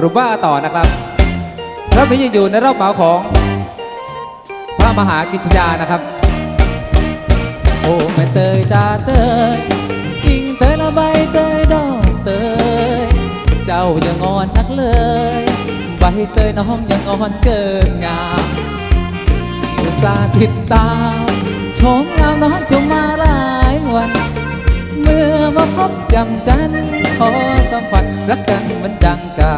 รุมว่าต่อนะครับรอบนี้ยังอยู่ในรอบเหมาของ พระมหากิจยานะครับ โอ้แม่เตยตาเตยกิ่งเตยละใบเตยดอกเตย เจ้าอย่างงอนนักเลยใบเตยน้องอย่างงอนเกินงามอุตส่าห์ติดตามชมงามน้องจงมาหลายวัน เมื่อมาพบจำจัน อสัมผัสรักกันมือนดังเก่า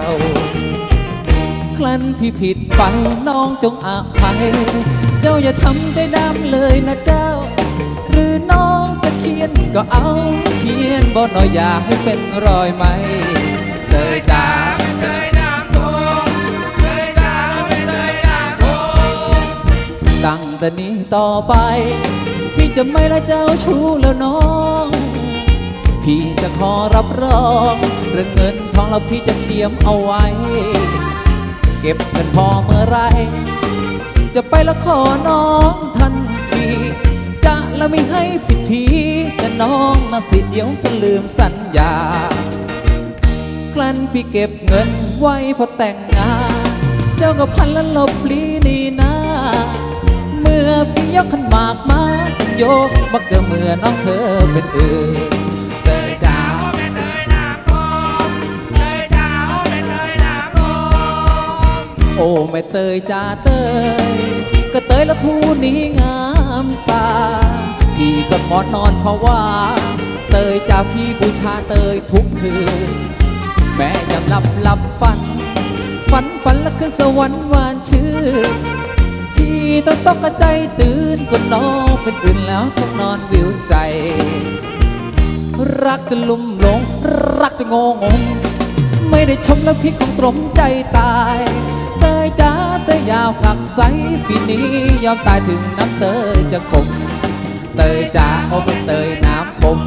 คลันพี่ผิดไปน้องจงอาภัย เจ้าอย่าทำใจดำเลยนะเจ้า หรือน้องจะเขียนก็เอาเขียนบ่หน่อยอย่าให้เป็นรอยไหมเลยจ้าตั้งแต่นี้ต่อไป พี่จะไม่ละเจ้าชู้แล้วน้อง พี่จะขอรับรองเรื่องเงินทองเราพี่จะเขียมเอาไว้ เก็บเงินพอเมื่อไร จะไปละขอน้องทันทีจะละไม่ให้ผิดทีแต่น้องมาสิเดี๋ยวก็ลืมสัญญาคลั้นพี่เก็บเงินไว้พอแต่งงาน เจ้าก็พันละลบลีนี่นาเมื่อพี่ยกขันหมากมาโยกบักเกอเมื่อน้องเธอเป็นอื่น โอ้แม่เตยจ้าเตย ก็เตยละผู้นี้งามตาพี่ก็หมอนนอนเพราะว่า เตยจ้าพี่บูชาเตยทุกคืน แม่ยังหลับหลับฝัน ฝันฝันแล้วขึ้นสวรรค์หวานชื่นพี่ต้องตกกระใจตื่นก็นองเป็นอื่นแล้วต้องนอนวิวใจ รักจะลุ่มหลง รักจะงงงไม่ได้ชมแล้วพี่คงตรมใจตาย เตยจ้าเตยยาวผลักใสปีนี้ยอมตายถึงน้ำเตยจะคมเตยจ้าโอ้เป็นเตยน้ำคม